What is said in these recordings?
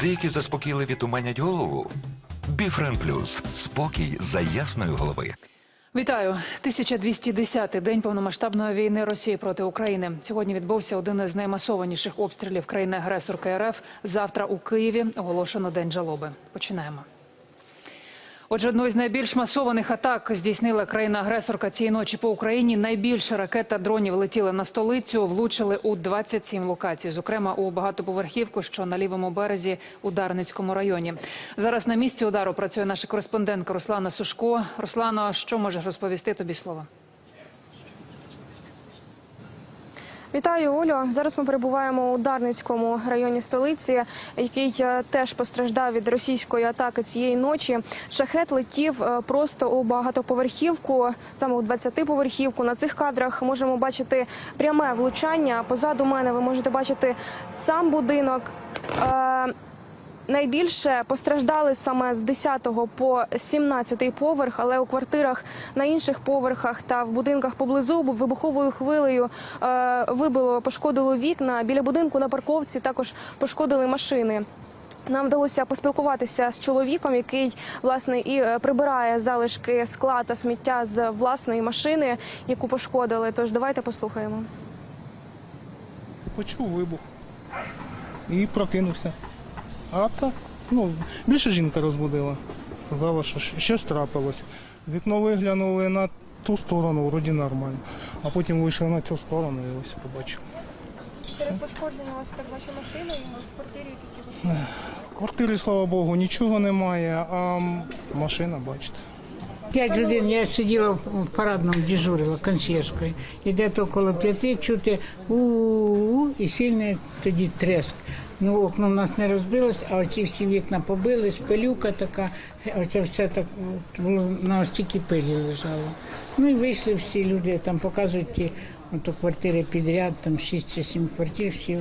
Деякі заспокійливі туманять голову. Біфрен Плюс спокій за ясної голови. Вітаю 1210-й день повномасштабної війни Росії проти України. Сьогодні відбувся один із наймасованіших обстрілів країни-агресорки РФ. Завтра у Києві оголошено день жалоби. Починаємо. Отже, одну із найбільш масованих атак здійснила країна-агресорка цієї ночі по Україні. Найбільше ракет та дронів летіли на столицю, влучили у 27 локацій, зокрема у багатоповерхівку, що на лівому березі у Дарницькому районі. Зараз на місці удару працює наша кореспондентка Руслана Сушко. Руслано, що можеш розповісти тобі слово? Вітаю, Олю. Зараз ми перебуваємо у Дарницькому районі столиці, який е, теж постраждав від російської атаки цієї ночі. Шахет летів е, просто у багатоповерхівку, саме у 20-поверхівку. На цих кадрах можемо бачити пряме влучання. Позаду мене ви можете бачити сам будинок. Найбільше постраждали саме з 10 по 17 поверх, але у квартирах на інших поверхах та в будинках поблизу вибуховою хвилею е, вибило, пошкодило вікна. Біля будинку на парковці також пошкодили машини. Нам вдалося поспілкуватися з чоловіком, який власне і е, прибирає залишки скла та сміття з власної машини, яку пошкодили. Тож давайте послухаємо. Почув вибух і прокинувся. А так, ну, більше жінка розбудила. Сказала, що щось трапилось. Вікно виглянули на ту сторону, вроді нормально. А потім вийшов на цю сторону і ось побачив. Серед пошкоджень у вас так ваші машини в квартирі якісь В квартирі, слава Богу, нічого немає, а машина, бачите. П'ять годин я сиділа в парадному дежурила консьержкою. І десь около п'яти чути у і сильний тоді треск. Ну, окна в нас не розбилось, а оці всі вікна побились, пилюка така, оце все так було на стільки пилі лежало. Ну і вийшли всі люди, там показують ті квартири підряд, там шість чи сім квартир, всі.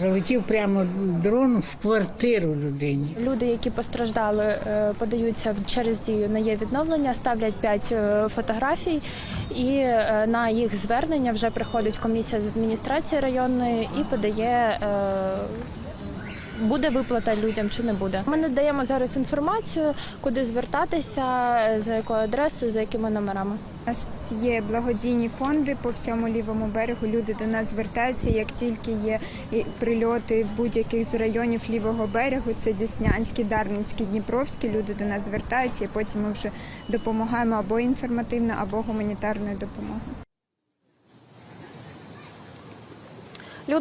Залетів прямо дрон в квартиру людині. Люди, які постраждали, е, подаються через дію на є відновлення, ставлять 5 фотографій, і е, на їх звернення вже приходить комісія з адміністрації районної і подає. Буде виплата людям чи не буде? Ми надаємо зараз інформацію, куди звертатися, за якою адресою, за якими номерами. У нас є благодійні фонди по всьому лівому берегу. Люди до нас звертаються. Як тільки є прильоти будь-яких з районів лівого берегу, це Деснянський, Дарницький, Дніпровський. Люди до нас звертаються, і потім ми вже допомагаємо або інформативно, або гуманітарною допомогою.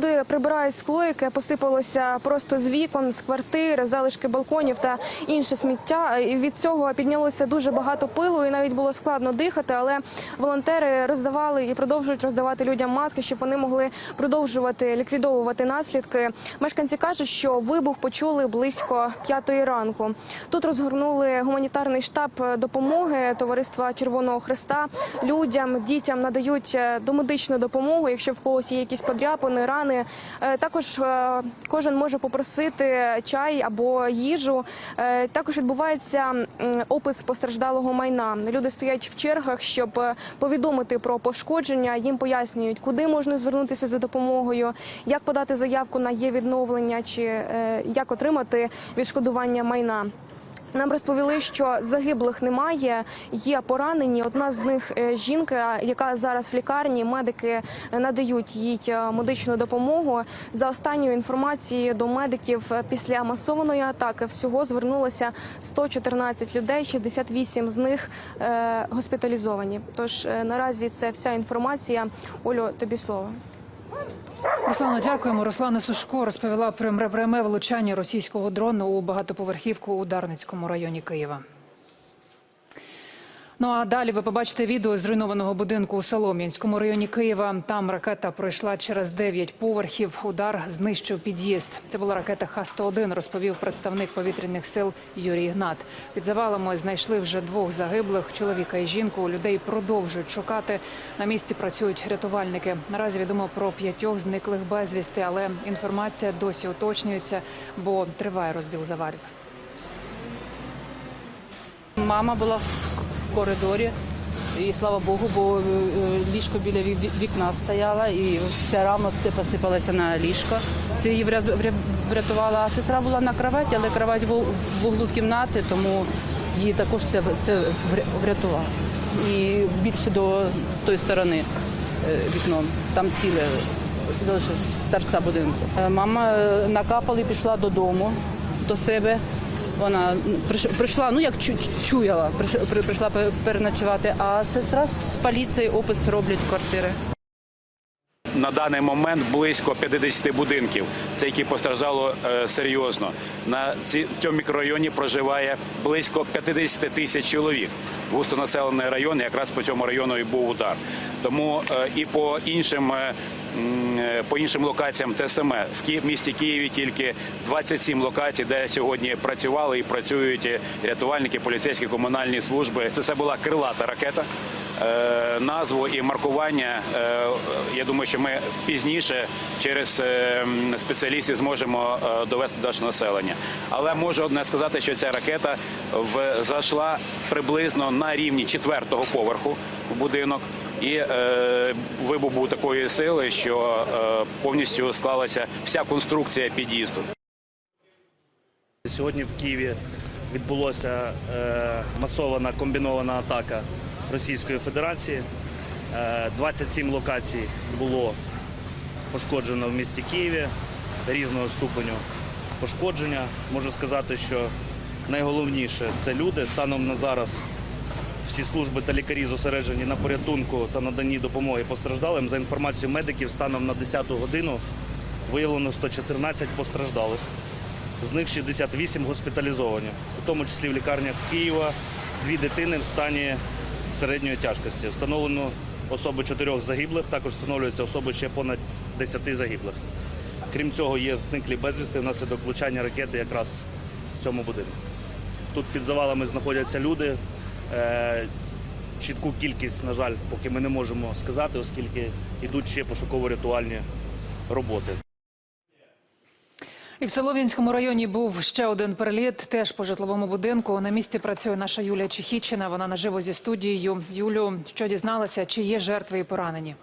Люди прибирають скло, яке посипалося просто з вікон, з квартир, залишки балконів та інше сміття. І від цього піднялося дуже багато пилу, і навіть було складно дихати. Але волонтери роздавали і продовжують роздавати людям маски, щоб вони могли продовжувати ліквідовувати наслідки. Мешканці кажуть, що вибух почули близько п'ятої ранку. Тут розгорнули гуманітарний штаб допомоги Товариства Червоного Христа. Людям, дітям надають е, домедичну допомогу, якщо в когось є якісь подряпини, рани. Е, Також е, кожен може попросити чай або їжу. Е, Також відбувається опис постраждалого майна. Люди стоять в чергах, щоб е, повідомити про пошкодження. Їм пояснюють, куди можна звернутися за допомогою, як подати заявку на є відновлення чи як отримати відшкодування майна. Нам розповіли, що загиблих немає, є поранені. Одна з них е, жінка, яка зараз в лікарні. Медики надають їй е, медичну допомогу. За останньою інформацією до медиків е, після масованої атаки всього звернулося 114 людей, 68 з них е, госпіталізовані. Тож е, наразі це вся інформація. Олю, тобі слово. Руслано, дякуємо. Руслана Сушко розповіла про пряме влучання російського дрону у багатоповерхівку у Дарницькому районі Києва. Ну а далі ви побачите відео зруйнованого будинку у Солом'янському районі Києва. Там ракета пройшла через 9 поверхів. Удар знищив під'їзд. Це була ракета Х-101, розповів представник повітряних сил Юрій Гнат. Під завалами знайшли вже двох загиблих чоловіка і жінку. Людей продовжують шукати. На місці працюють рятувальники. Наразі відомо про п'ятьох зниклих безвісти, але інформація досі уточнюється, бо триває розбіл завалів. Мама була коридорі, І слава Богу, бо е, ліжко біля вікна стояло, і вся рама все посипалася на ліжко. Це її вря- вря- врятувала. А сестра була на кроваті, але кровать в углу кімнати, тому її також це, це врятувало. І більше до тої сторони е, вікном. Там ціле з торця будинку. Е, Мама е, накапала і пішла додому до себе. Вона прийшла, ну як чу- чуяла, прийшла переночувати, а сестра з поліції опис роблять квартири. На даний момент близько 50 будинків, це які постраждало е, серйозно. На ці, в цьому мікрорайоні проживає близько 50 тисяч чоловік. Густонаселений район, якраз по цьому району і був удар. Тому е, і по іншим, е, по іншим локаціям те саме. В місті Києві тільки 27 локацій, де сьогодні працювали і працюють е, рятувальники, поліцейські, комунальні служби. Це все була крилата ракета. Е, назву і маркування. е, Я думаю, що ми пізніше через е, спеціалістів зможемо е, довести до населення. Але можу одне сказати, що ця ракета зайшла приблизно на рівні четвертого поверху в будинок. І е, вибух був такої сили, що е, повністю склалася вся конструкція під'їзду. Сьогодні в Києві відбулася е, масована комбінована атака Російської Федерації. Е, 27 локацій було пошкоджено в місті Києві різного ступеню пошкодження. Можу сказати, що найголовніше це люди. Станом на зараз всі служби та лікарі зосереджені на порятунку та наданні допомоги постраждалим. За інформацією медиків, станом на 10-ту годину виявлено 114 постраждалих. З них 68 госпіталізовані, у тому числі в лікарнях Києва, дві дитини в стані середньої тяжкості. Встановлено особи чотирьох загиблих, також встановлюються особи ще понад 10 загиблих. Крім цього, є зниклі безвісти внаслідок влучання ракети якраз в цьому будинку. Тут під завалами знаходяться люди. Е, Чітку кількість, на жаль, поки ми не можемо сказати, оскільки йдуть ще пошуково-рятувальні роботи. І в Солов'янському районі був ще один приліт. теж по житловому будинку. На місці працює наша Юлія Чехічина. Вона наживо зі студією. Юлю, що дізналася, чи є жертви і поранені?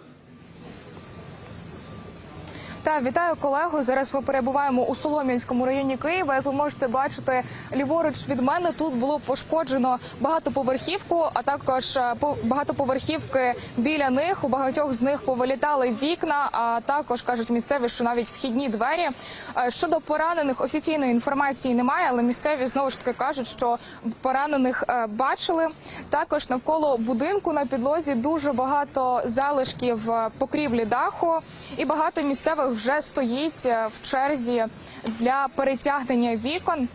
Та вітаю колегу. Зараз ми перебуваємо у Солом'янському районі Києва. Як ви можете бачити, ліворуч від мене тут було пошкоджено багатоповерхівку, а також е, по- багатоповерхівки біля них. У багатьох з них повилітали вікна. А також кажуть місцеві, що навіть вхідні двері. Е, Щодо поранених офіційної інформації немає, але місцеві знову ж таки кажуть, що поранених е, бачили. Також навколо будинку на підлозі дуже багато залишків покрівлі даху, і багато місцевих вже стоїть е, в черзі для перетягнення вікон.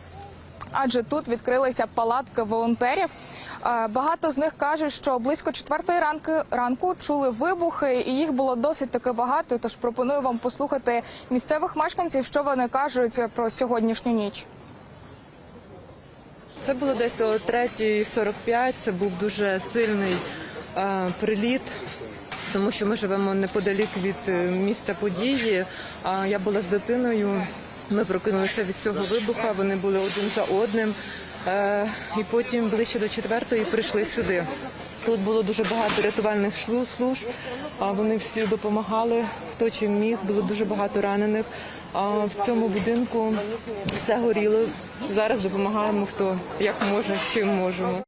Адже тут відкрилися палатки волонтерів. Е, Багато з них кажуть, що близько четвертої ранку ранку чули вибухи, і їх було досить таки багато. Тож пропоную вам послухати місцевих мешканців, що вони кажуть про сьогоднішню ніч. Це було десь о 3.45, Це був дуже сильний е, приліт, тому що ми живемо неподалік від е, місця події. А я була з дитиною. Ми прокинулися від цього вибуха. Вони були один за одним. Е, і потім ближче до четвертої прийшли сюди. Тут було дуже багато рятувальних служб. Вони всі допомагали, хто чим міг. Було дуже багато ранених. А в цьому будинку все горіло. Зараз допомагаємо хто як може, чим можемо.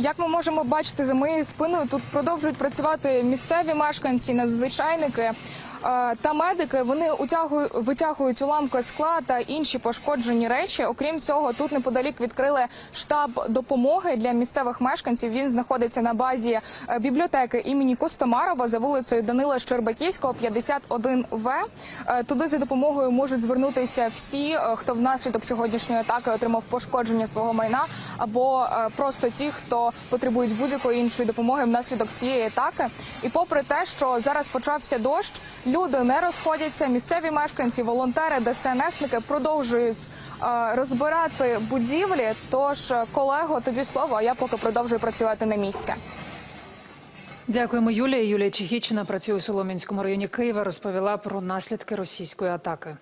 Як ми можемо бачити за моєю спиною, тут продовжують працювати місцеві мешканці, надзвичайники та медики. Вони утягують, витягують уламки скла та інші пошкоджені речі. Окрім цього, тут неподалік відкрили штаб допомоги для місцевих мешканців. Він знаходиться на базі е, бібліотеки імені Костомарова за вулицею Данила Щербаківського, 51В. Е, Туди за допомогою можуть звернутися всі, е, хто внаслідок сьогоднішньої атаки отримав пошкодження свого майна, або просто ті, хто потребують будь-якої іншої допомоги внаслідок цієї атаки. І попри те, що зараз почався дощ, люди не розходяться. Місцеві мешканці, волонтери, ДСНСники продовжують е, розбирати будівлі. Тож, е, колего, тобі слово. А я поки продовжую працювати на місці. Дякуємо, Юлія. Юлія Чехічина працює у Солом'янському районі Києва. Розповіла про наслідки російської атаки.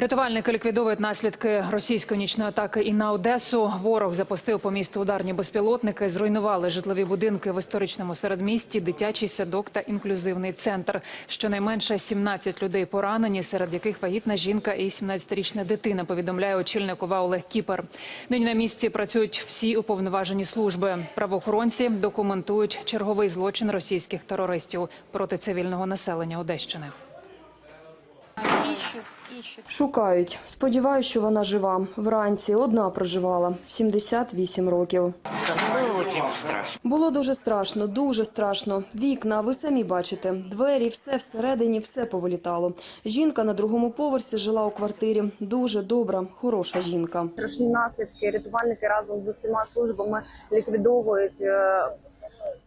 Рятувальники ліквідовують наслідки російської нічної атаки і на Одесу. Ворог запустив по місту ударні безпілотники, зруйнували житлові будинки в історичному середмісті, дитячий садок та інклюзивний центр. Щонайменше 17 людей поранені, серед яких вагітна жінка і 17-річна дитина. Повідомляє очільник ОВА Олег Кіпер. Нині на місці працюють всі уповноважені служби. Правоохоронці документують черговий злочин російських терористів проти цивільного населення Одещини. Шукають. Сподіваюсь, що вона жива. Вранці одна проживала 78 років. Було дуже страшно, дуже страшно. Вікна, ви самі бачите. Двері, все всередині, все повилітало. Жінка на другому поверсі жила у квартирі. Дуже добра, хороша жінка. Страшні наслідки. Рятувальники разом з усіма службами ліквідовують е,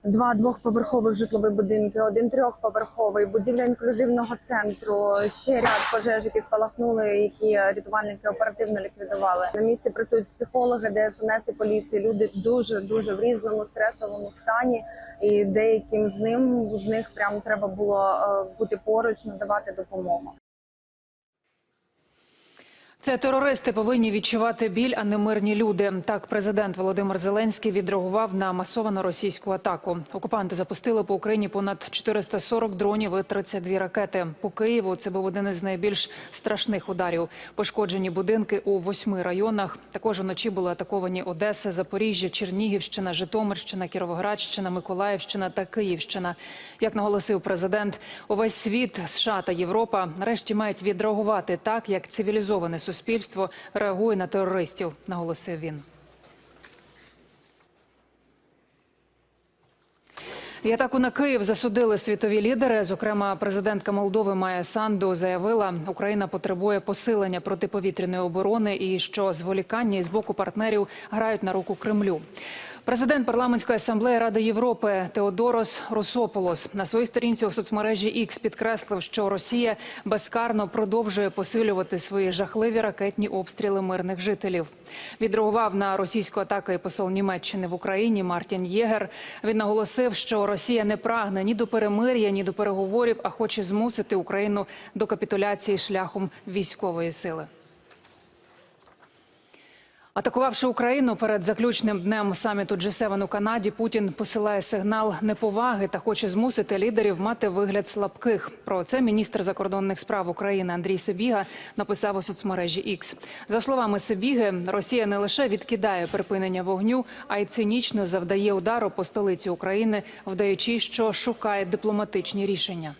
два двохповерхових житлових будинки, один трьохповерховий, будівля інклюзивного центру, ще ряд пожеж, які спалахнули, які рятувальники оперативно ліквідували. На місці працюють психологи, ДСНС і поліції. Люди дуже дуже в різному стресовому стані, і деяким з ним з них прям треба було е, бути поруч, надавати допомогу. Це терористи повинні відчувати біль, а не мирні люди. Так, президент Володимир Зеленський відреагував на масовану російську атаку. Окупанти запустили по Україні понад 440 дронів і 32 ракети. По Києву це був один із найбільш страшних ударів. Пошкоджені будинки у восьми районах. Також вночі були атаковані Одеса, Запоріжжя, Чернігівщина, Житомирщина, Кіровоградщина, Миколаївщина та Київщина. Як наголосив президент, увесь світ, США та Європа нарешті мають відреагувати так, як цивілізоване суспільство реагує на терористів, наголосив він. І атаку на Київ засудили світові лідери. Зокрема, президентка Молдови Майя Санду заявила, Україна потребує посилення протиповітряної оборони і що зволікання із боку партнерів грають на руку Кремлю. Президент парламентської асамблеї Ради Європи Теодорос Росополос на своїй сторінці у соцмережі X підкреслив, що Росія безкарно продовжує посилювати свої жахливі ракетні обстріли мирних жителів. Відреагував на російську атаку і посол Німеччини в Україні Мартін Єгер. Він наголосив, що Росія не прагне ні до перемир'я, ні до переговорів, а хоче змусити Україну до капітуляції шляхом військової сили. Атакувавши Україну перед заключним днем саміту G7 у Канаді, Путін посилає сигнал неповаги та хоче змусити лідерів мати вигляд слабких. Про це міністр закордонних справ України Андрій Сибіга написав у соцмережі X. За словами Сибіги, Росія не лише відкидає припинення вогню, а й цинічно завдає удару по столиці України, вдаючи, що шукає дипломатичні рішення.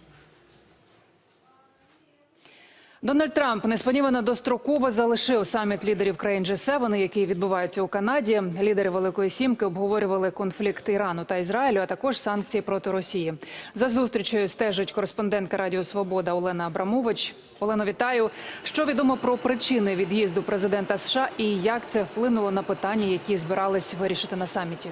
Дональд Трамп несподівано достроково залишив саміт лідерів країн G7, який відбувається у Канаді. Лідери Великої Сімки обговорювали конфлікт Ірану та Ізраїлю, а також санкції проти Росії. За зустрічею стежить кореспондентка Радіо Свобода Олена Абрамович. Олено, вітаю. Що відомо про причини від'їзду президента США і як це вплинуло на питання, які збирались вирішити на саміті?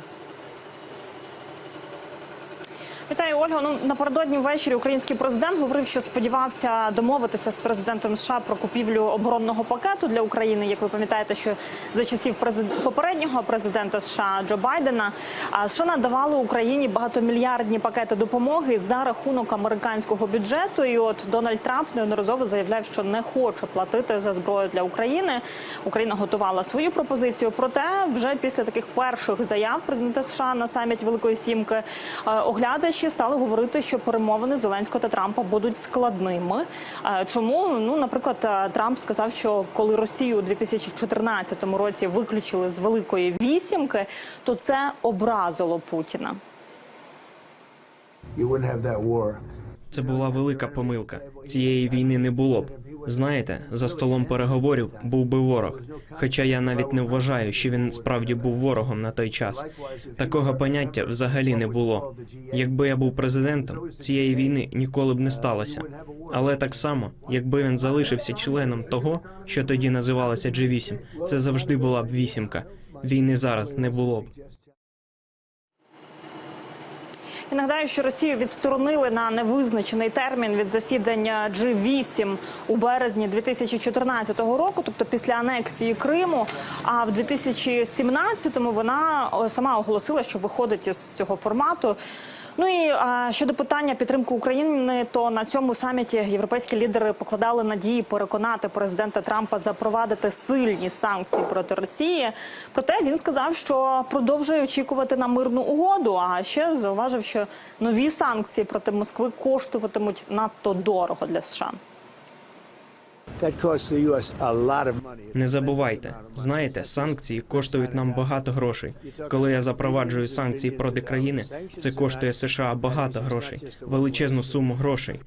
Вітаю, Ольга. Ну напередодні ввечері український президент говорив, що сподівався домовитися з президентом США про купівлю оборонного пакету для України. Як ви пам'ятаєте, що за часів попереднього президента США Джо Байдена США надавали Україні багатомільярдні пакети допомоги за рахунок американського бюджету. І от Дональд Трамп неодноразово заявляв, що не хоче платити за зброю для України. Україна готувала свою пропозицію. Проте вже після таких перших заяв президента США на саміті Великої Сімки е, оглядачі стали говорити, що перемовини Зеленського та Трампа будуть складними. Е, Чому ну, наприклад, е, Трамп сказав, що коли Росію у 2014 році виключили з Великої вісімки, то це образило Путіна. Це була велика помилка. Цієї війни не було б. Знаєте, за столом переговорів був би ворог. Хоча я навіть не вважаю, що він справді був ворогом на той час. Такого поняття взагалі не було. Якби я був президентом, цієї війни ніколи б не сталося. Але так само, якби він залишився членом того, що тоді називалося G8, це завжди була б вісімка. Війни зараз не було б. І нагадаю, що Росію відсторонили на невизначений термін від засідання G8 у березні 2014 року, тобто після анексії Криму. А в 2017-му вона сама оголосила, що виходить із цього формату. Ну і а, щодо питання підтримки України, то на цьому саміті європейські лідери покладали надії переконати президента Трампа запровадити сильні санкції проти Росії. Проте він сказав, що продовжує очікувати на мирну угоду. А ще зауважив, що нові санкції проти Москви коштуватимуть надто дорого для США. Не забувайте, знаєте, санкції коштують нам багато грошей. Коли я запроваджую санкції проти країни, це коштує США багато грошей, величезну суму грошей.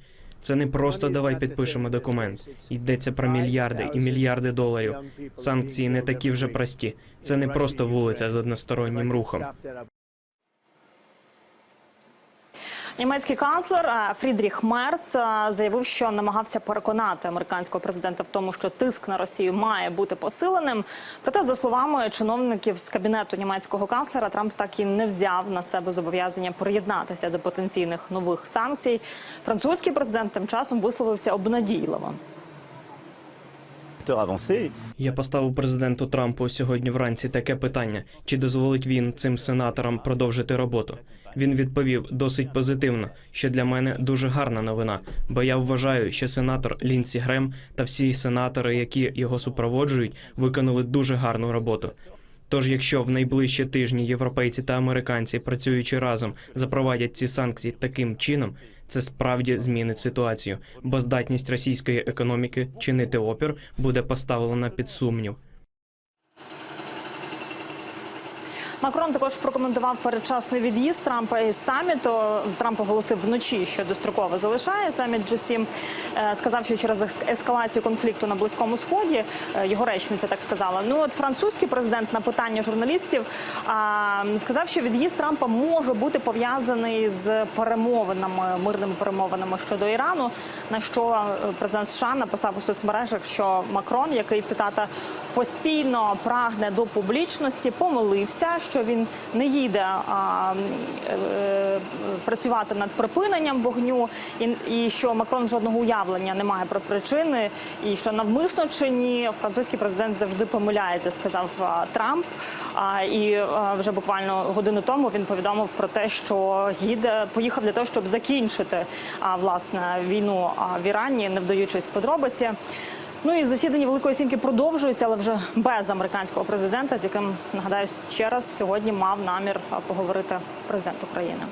Це не просто давай підпишемо документ. Йдеться про мільярди і мільярди доларів. Санкції не такі вже прості. Це не просто вулиця з одностороннім рухом. Німецький канцлер е, Фрідріх Мерц е, заявив, що намагався переконати американського президента в тому, що тиск на Росію має бути посиленим. Проте, за словами чиновників з кабінету німецького канцлера, Трамп так і не взяв на себе зобов'язання приєднатися до потенційних нових санкцій. Французький президент тим часом висловився обнадійливо. Я поставив президенту Трампу сьогодні вранці таке питання: чи дозволить він цим сенаторам продовжити роботу? Він відповів досить позитивно, що для мене дуже гарна новина, бо я вважаю, що сенатор Лінсі Грем та всі сенатори, які його супроводжують, виконали дуже гарну роботу. Тож, якщо в найближчі тижні європейці та американці, працюючи разом, запровадять ці санкції таким чином, це справді змінить ситуацію, бо здатність російської економіки чинити опір буде поставлена під сумнів. Макрон також прокоментував передчасний від'їзд Трампа із саміту. Трамп оголосив вночі, що достроково залишає саміт G7. Е, Сказав, що через ес- ескалацію конфлікту на близькому сході е, його речниця так сказала. Ну от французький президент на питання журналістів сказав, що від'їзд Трампа може бути пов'язаний з перемовинами, мирними перемовинами щодо Ірану. На що е, президент США написав у соцмережах, що Макрон, який цитата постійно прагне до публічності, помилився, що він не їде а, е, працювати над припиненням вогню, і, і що Макрон жодного уявлення не має про причини, і що навмисно чи ні, французький президент завжди помиляється, сказав а, Трамп. А, і а, вже буквально годину тому він повідомив про те, що їде, поїхав для того, щоб закінчити а, власне війну а, в Ірані, не вдаючись в подробиці. Ну і засідання Великої Сімки продовжується, але вже без американського президента, з яким нагадаю ще раз сьогодні мав намір поговорити президент України.